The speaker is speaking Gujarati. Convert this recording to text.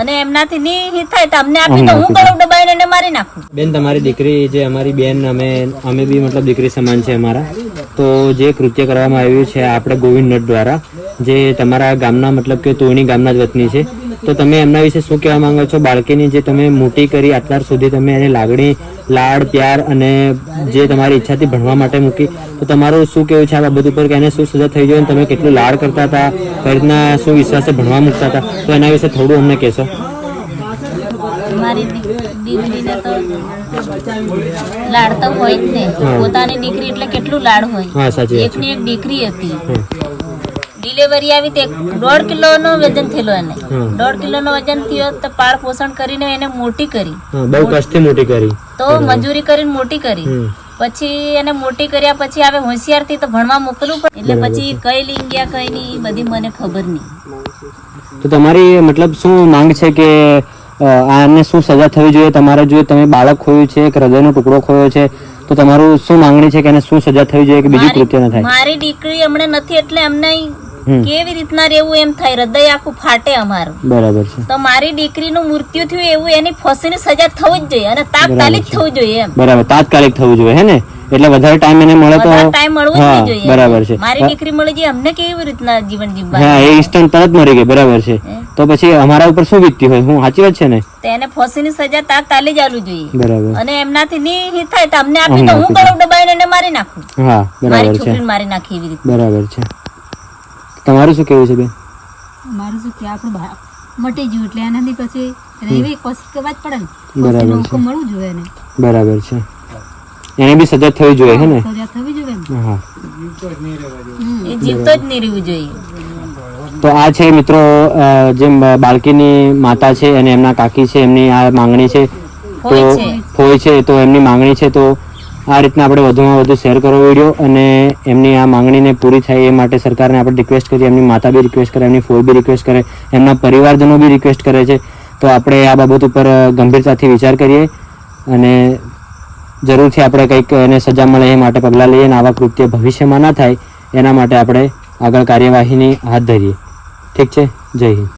અને એમનાથી નહીં હિત થાય તો અમને આપી તો હું કરું દબાઈને એને મારી નાખું. બેન તમારી દીકરી જે અમારી બેન અમે અમે બી મતલબ દીકરી સમાન છે અમારા. તો જે કૃત્ય કરવામાં આવ્યું છે આપણે ગોવિંદ નટ દ્વારા જે તમારા ગામના મતલબ કે તોયણી ગામના જ વતની છે તો તમે એમના વિશે શું કહેવા માંગો છો? બાળકીની જે તમે મોટી કરી અત્યાર સુધી તમે એને લાગણી લાડ પ્યાર અને જે તમારી ઈચ્છાથી ભણવા માટે મૂકી તો તમારું શું કેવું છે આ બાબત ઉપર કે એને શું સજા થઈ જોઈએ તમે કેટલું લાડ કરતા હતા? કઈ રીતના શું વિશ્વાસે ભણવા મૂકતા હતા? તો એના વિશે થોડું અમને કહેશો. મારી દીકરીને તો લાડ તો હોય જ ને. પોતાની દીકરી એટલે કેટલું લાડ હોય. એકની એક દીકરી હતી. ડિલિવરી આવી તે દોઢ કિલો વજન થયેલો એને. દોઢ કિલો વજન થયો તો પાળ પોષણ કરીને એને મોટી કરી. બહુ કષ્ટથી મોટી કરી. તો મજૂરી કરીને મોટી કરી. પછી એને મોટી કર્યા પછી હવે હોશિયારથી તો ભણવા મોકલવું પડે એટલે પછી કઈ લઈ કઈ નહીં બધી મને ખબર નહીં. તો તમારી મતલબ શું માંગ છે કે આને શું સજા થવી જોઈએ? તમારે જો તમે બાળક ખોયું છે એક હૃદયનો ટુકડો ખોયો છે તો તમારું શું માંગણી છે કે એને શું સજા થવી જોઈએ કે બીજું કૃત્ય ન થાય? મારી દીકરી હમણાં નથી એટલે એમને. કેવી રીતના રહેવું એમ થાય? હૃદય આખું ફાટે અમારું. બરાબર છે. તો મારી દીકરીનું મૃત્યુ થયું એવું એની ફસીની સજા થવું જ જોઈએ અને તાત્કાલિક થવું જોઈએ એમ. બરાબર તાત્કાલિક થવું જોઈએ હે ને? એટલે વધારે ટાઈમ એને મળે તો ટાઈમ મળવો જ જોઈએ બરાબર છે. મારી દીકરી મળી જાય અમને કેવી રીતના જીવન જીવવા હા એ ઇન્સ્ટન્ટ તરત મરી ગઈ બરાબર છે. તો પછી અમારા ઉપર શું વીતતી હોય? હું સાચી વાત છે ને? તેને એને ફસીની સજા તાત્કાલિક આલવું જોઈએ. બરાબર. અને એમનાથી નહીં થાય તો અમને આપી તો હું કરું દબાઈને મારી નાખું. હા મારી બરાબર છે મારી નાખી એવી રીતે. બરાબર છે. તમારું શું કેવું છે બેન? મારું શું કે આપણું મટી ગયું એટલે એનાથી પછી એને એવી કોશિશ કરવા જ પડે ને. બરાબર છે. મળવું જોઈએ એને. બરાબર છે. એને બી સજા થવી જોઈએ હે ને? સજા થવી જોઈએ હા. એ જીવતો જ નહીં રહેવું જોઈએ. તો આ છે મિત્રો જે બાળકીની માતા છે અને એમના કાકી છે એમની આ માંગણી છે તો ફોય છે તો એમની માંગણી છે તો આ રીતના આપણે વધુમાં વધુ શેર કરો વીડિયો અને એમની આ માંગણીને પૂરી થાય એ માટે સરકારને આપણે રિક્વેસ્ટ કરીએ, એમની માતા બી રિક્વેસ્ટ કરે, એમની ફોય બી રિક્વેસ્ટ કરે, એમના પરિવારજનો બી રિક્વેસ્ટ કરે છે. તો આપણે આ બાબત ઉપર ગંભીરતાથી વિચાર કરીએ અને જરૂરથી આપણે કંઈક એને સજા મળે એ માટે પગલાં લઈએ અને આવા કૃત્ય ભવિષ્યમાં ના થાય એના માટે આપણે આગળ કાર્યવાહીની હાથ ધરીએ. ઠીક છે? જય હિન્દ.